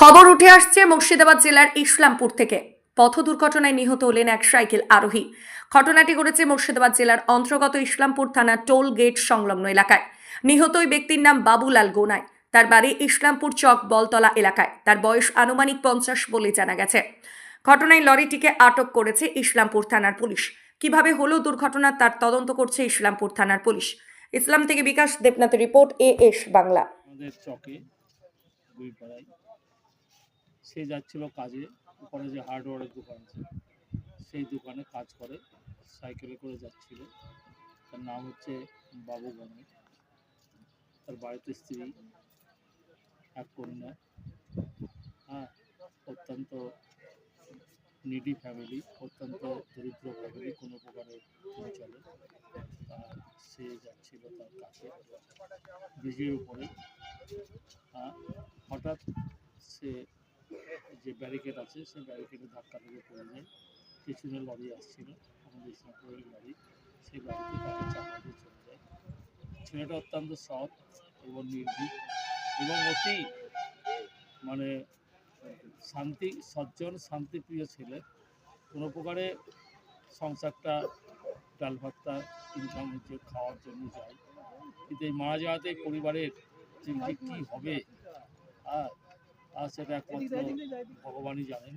খবর উঠে আসছে মুর্শিদাবাদ জেলার ইসলামপুর থেকে। পথ দুর্ঘটনায় নিহত হলেন এক সাইকেল আরোহী। ঘটনাটি ঘটেছে মুর্শিদাবাদ জেলার অন্তর্গত ইসলামপুর থানা টোল গেট সংলগ্ন এলাকায়। নিহত ওই ব্যক্তির নাম বাবুলাল গোনাই। তার বাড়ি ইসলামপুর চক বলতলা এলাকায়। তার বয়স আনুমানিক পঞ্চাশ বলে জানা গেছে। ঘটনায় লরিটিকে আটক করেছে ইসলামপুর থানার পুলিশ। কীভাবে হলো দুর্ঘটনা তার তদন্ত করছে ইসলামপুর থানার পুলিশ। ইসলাম থেকে বিকাশ দেবনাথের রিপোর্ট এ এস বাংলা। চকে সে যাচ্ছিল কাজে ওখানে যে হার্ডওয়ারের দোকান আছে, সেই দোকানে কাজ করে সাইকেলে করে যাচ্ছিল। তার নাম হচ্ছে বাবু গণে তার বাড়িতে স্ত্রী, এক কন্যা হ্যাঁ অত্যন্ত নিডি ফ্যামিলি অত্যন্ত দরিদ্র ফ্যামিলি কোনো প্রকারে চলে সে যাচ্ছিল তার কাছে, ব্রিজের উপরে আহ, হঠাৎ সে যে ব্যারিকেড আছে, সেই ব্যারিকেডে ধাক্কা লেগে পড়ে যায়। পিছনে লরি আসছিল, আমাদের ইসলামপুরের লরি সেই লরিতে তাকে চাপা দিয়ে চলে যায়। ছেলেটা অত্যন্ত সৎ এবং নির্ভীক এবং অতি মানে শান্তি, সজ্জন, শান্তিপ্রিয় ছেলে। কোনো প্রকারে সংসারটা ডাল ভাতটা ইনকাম হচ্ছে, খাওয়ার জন্য যায়। কিন্তু এই মারা যাওয়াতে পরিবারের যে কী হবে? আর আর সেটা একমাত্র ভগবানই জানেন।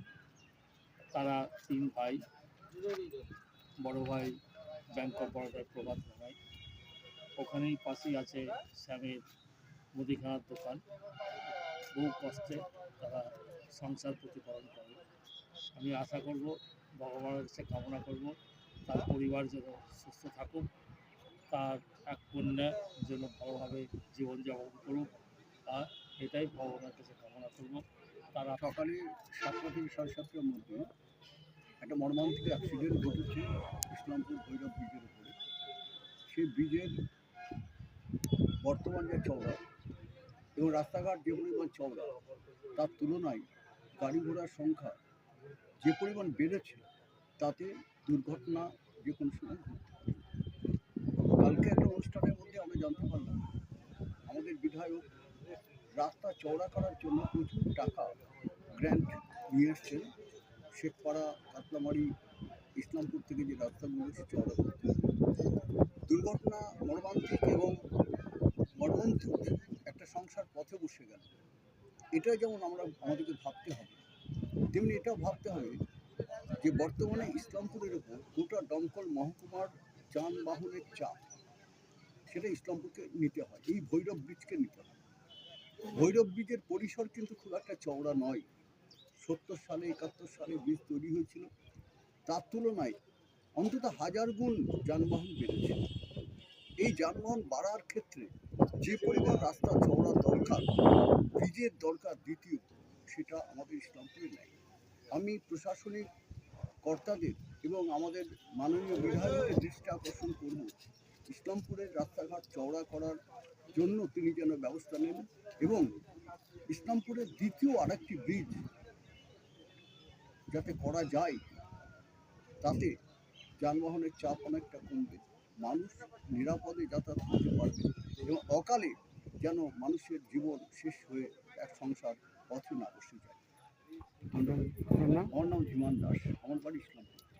তারা তিন ভাই, বড় ভাই ব্যাংক অফ বরোদার প্রভাত ভাই। ওখানেই পাশেই আছে শ্যামের মুদিখানার দোকান। বহু কষ্টে তারা সংসার প্রতিপালন করে। আমি আশা করব, ভগবানের কাছে কামনা করব, তার পরিবার যেন সুস্থ থাকুক, তার এক কন্যা যেন ভালোভাবে জীবনযাপন করুক। আর এটাই ভগবানের কাছে কামনা করব। তারা সকালে সাতটা থেকে সাড়ে সাতটার মধ্যে একটা মর্মান্তিক অ্যাক্সিডেন্ট ঘটেছে ইসলামপুর ভৈরব ব্রিজের উপরে। সেই ব্রিজের বর্তমান যে চওড়া এবং রাস্তাঘাট যে পরিমাণ চওড়া, তার তুলনায় গাড়ি ঘোড়ার সংখ্যা যে পরিমাণ বেড়েছে, তাতে দুর্ঘটনা যে কোনো সময় ঘটতে কালকে একটা অনুষ্ঠানের মধ্যে আমরা জানতে পারলাম, আমাদের বিধায়ক রাস্তা চওড়া করার জন্য প্রচুর টাকা গ্র্যান্ট নিয়ে এসছেন। শেখপাড়া, কাতলামারি, ইসলামপুর থেকে যে রাস্তাগুলো সে চওড়া করতে। দুর্ঘটনা, মর্মান্তিক এবং মর্মান্তিক একটা সংসার পথে বসে গেল। এটা যেমন আমরা, আমাদেরকে ভাবতে হবে, তেমনি এটাও ভাবতে হবে যে বর্তমানে ইসলামপুরের উপর গোটা দমকল মহকুমার যানবাহনের চাপ, সেটা ইসলামপুরকে নিতে হয়, এই ভৈরব ব্রিজকে নিতে হয়। ভৈরব ব্রিজের পরিসর কিন্তু খুব একটা চওড়া নয়। সত্তর সালে, একাত্তর সালে ব্রিজ তৈরি হয়েছিল। তার তুলনায় অন্তত হাজার গুণ যানবাহন বেড়েছে। এই যানবাহন বাড়ার ক্ষেত্রে যে পরিমাণ রাস্তা চওড়া দরকার ব্রিজের দরকার দ্বিতীয়, সেটা আমাদের ইসলামপুরে নেই। আমি প্রশাসনিক কর্তাদের এবং আমাদের মাননীয় বিধায়কের দৃষ্টি আকর্ষণ করব ইসলামপুরের রাস্তাঘাট চওড়া করার জন্য তিনি যেন ব্যবস্থা নেন এবং ইসলামপুরের দ্বিতীয় আরেকটি ব্রিজ যাতে করা যায় তাতে যানবাহনের চাপ অনেকটা কমবে। মানুষ নিরাপদে যাতায়াত করতে পারবে এবং অকালে যেন মানুষের জীবন শেষ হয়ে এক সংসার পথে না বসে যায়। আমার নাম ধীমান দাস। আমার বাড়ি ইসলামপুর।